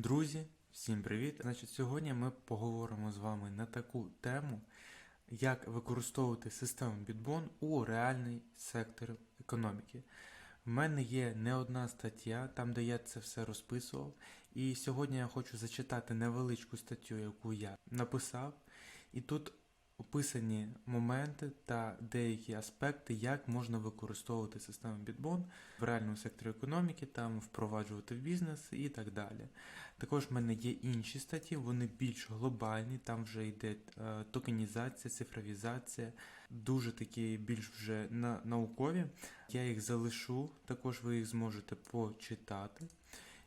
Друзі, всім привіт! Значить, сьогодні ми поговоримо з вами на таку тему, як використовувати систему Bitbon у реальний сектор економіки. В мене є не одна стаття, там де я це все розписував. І сьогодні я хочу зачитати невеличку статтю, яку я написав. І тут описані моменти та деякі аспекти, як можна використовувати систему Bitbon в реальному секторі економіки, там впроваджувати в бізнес і так далі. Також в мене є інші статті, вони більш глобальні, там вже йде е, токенізація, цифровізація, дуже такі більш вже на, наукові. Я їх залишу, також ви їх зможете почитати.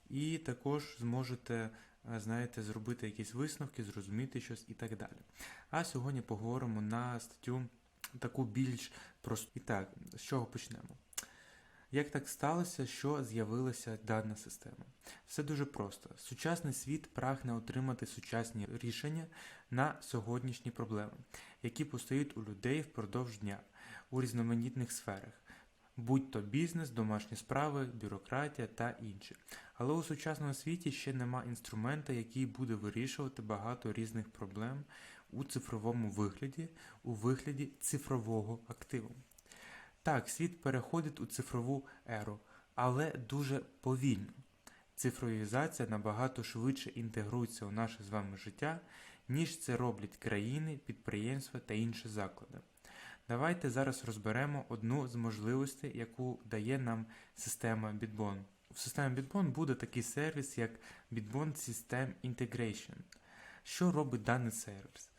І також зможете, знаєте, зробити якісь висновки, зрозуміти щось і так далі. А сьогодні поговоримо на статтю таку більш просту. І так, з чого почнемо? Як так сталося, що з'явилася дана система? Все дуже просто. Сучасний світ прагне отримати сучасні рішення на сьогоднішні проблеми, які постають у людей впродовж дня у різноманітних сферах, будь то бізнес, домашні справи, бюрократія та інші. Але у сучасному світі ще нема інструмента, який буде вирішувати багато різних проблем у цифровому вигляді, у вигляді цифрового активу. Так, світ переходить у цифрову еру, але дуже повільно. Цифровізація набагато швидше інтегрується у наше з вами життя, ніж це роблять країни, підприємства та інші заклади. Давайте зараз розберемо одну з можливостей, яку дає нам система Bitbon. В системі Bitbon буде такий сервіс, як Bitbon System Integration. Що робить даний сервіс?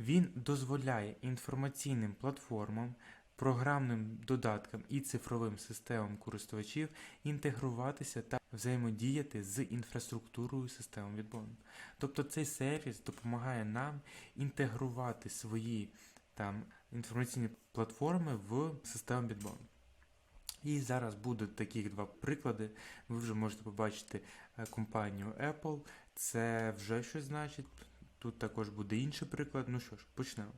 Він дозволяє інформаційним платформам, програмним додаткам і цифровим системам користувачів інтегруватися та взаємодіяти з інфраструктурою системи Bitbon. Тобто цей сервіс допомагає нам інтегрувати свої там інформаційні платформи в систему Bitbon. І зараз будуть такі два приклади. Ви вже можете побачити е, компанію Apple. Це вже щось значить. Тут також буде інший приклад. Ну що ж, почнемо.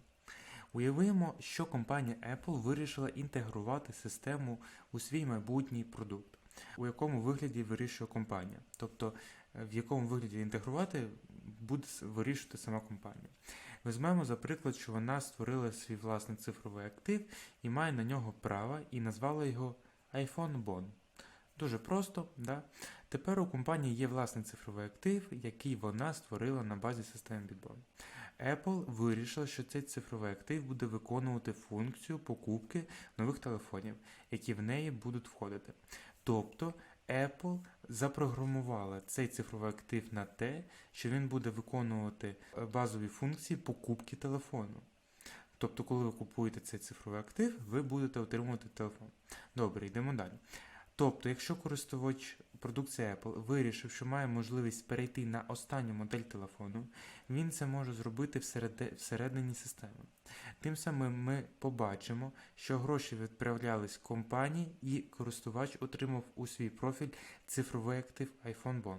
Уявимо, що компанія Apple вирішила інтегрувати систему у свій майбутній продукт, у якому вигляді вирішує компанія. Тобто, е, в якому вигляді інтегрувати буде вирішувати сама компанія. Візьмемо за приклад, що вона створила свій власний цифровий актив і має на нього право і назвала його iPhone Bon. Дуже просто, да? Тепер у компанії є власний цифровий актив, який вона створила на базі системи Bitbon. Apple вирішила, що цей цифровий актив буде виконувати функцію покупки нових телефонів, які в неї будуть входити. Тобто Apple запрограмувала цей цифровий актив на те, що він буде виконувати е, базові функції покупки телефону. Тобто, коли ви купуєте цей цифровий актив, ви будете отримувати телефон. Добре, йдемо далі. Тобто, якщо користувач продукції Apple вирішив, що має можливість перейти на останню модель телефону, він це може зробити всередині системи. Тим самим ми побачимо, що гроші відправлялись компанії і користувач отримав у свій профіль цифровий актив iPhone Bon.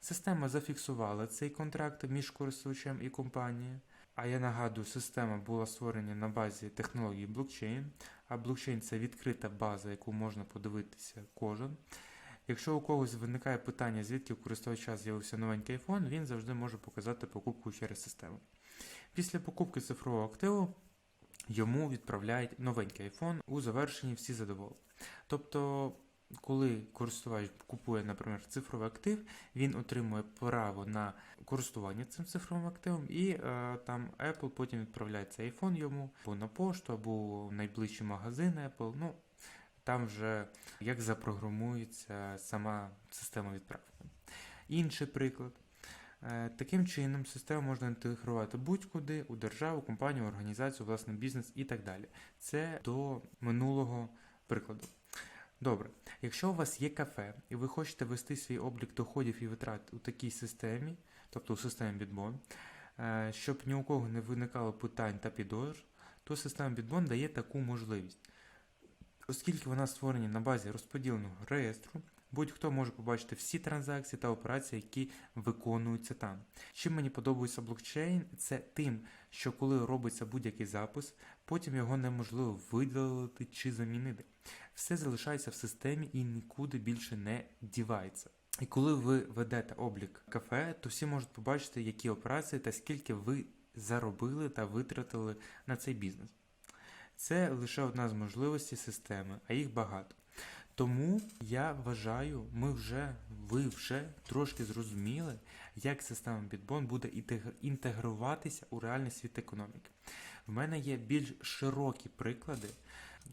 Система зафіксувала цей контракт між користувачем і компанією. А я нагадую, система була створена на базі технології блокчейн, а блокчейн це відкрита база, яку можна подивитися кожен. Якщо у когось виникає питання, звідки у користувача з'явився новенький iPhone, він завжди може показати покупку через систему. Після покупки цифрового активу йому відправляють новенький iPhone у завершенні всі задоволені. Тобто, коли користувач купує, наприклад, цифровий актив, він отримує право на користування цим цифровим активом, і е, там Apple потім відправляє цей iPhone йому або на пошту, або в найближчий магазин Apple. Ну, там вже як запрограмується сама система відправки. Інший приклад. Е, Таким чином, систему можна інтегрувати будь-куди у державу, компанію, організацію, власний бізнес і так далі. Це до минулого прикладу. Добре, якщо у вас є кафе і ви хочете вести свій облік доходів і витрат у такій системі, тобто у системі Bitbon, е, щоб ні у кого не виникало питань та підозр, то система Bitbon дає таку можливість. Оскільки вона створена на базі розподіленого реєстру, будь-хто може побачити всі транзакції та операції, які виконуються там. Чим мені подобається блокчейн, це тим, що коли робиться будь-який запис, потім його неможливо видалити чи замінити. Все залишається в системі і нікуди більше не дівається. І коли ви ведете облік кафе, то всі можуть побачити, які операції та скільки ви заробили та витратили на цей бізнес. Це лише одна з можливостей системи, а їх багато. Тому я вважаю, ми вже, ви вже трошки зрозуміли, як система Bitbon буде інтегруватися у реальний світ економіки. В мене є більш широкі приклади,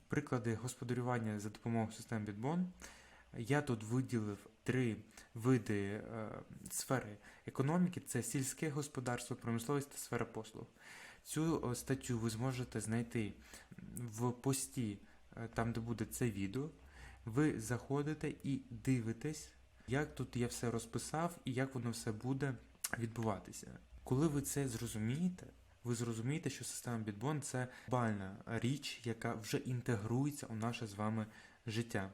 приклади господарювання за допомогою системи Bitbon. Я тут виділив три види е, сфери економіки: це сільське господарство, промисловість та сфера послуг. Цю е, статтю ви зможете знайти в пості, е, там де буде це відео. Ви заходите і дивитесь, як тут я все розписав і як воно все буде відбуватися. Коли ви це зрозумієте, ви зрозумієте, що система Bitbon – це глобальна річ, яка вже інтегрується у наше з вами життя.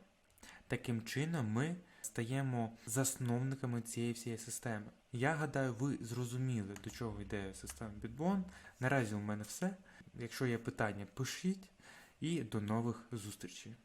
Таким чином, ми стаємо засновниками цієї всієї системи. Я гадаю, ви зрозуміли, до чого йде система Bitbon. Наразі у мене все. Якщо є питання, пишіть і до нових зустрічей.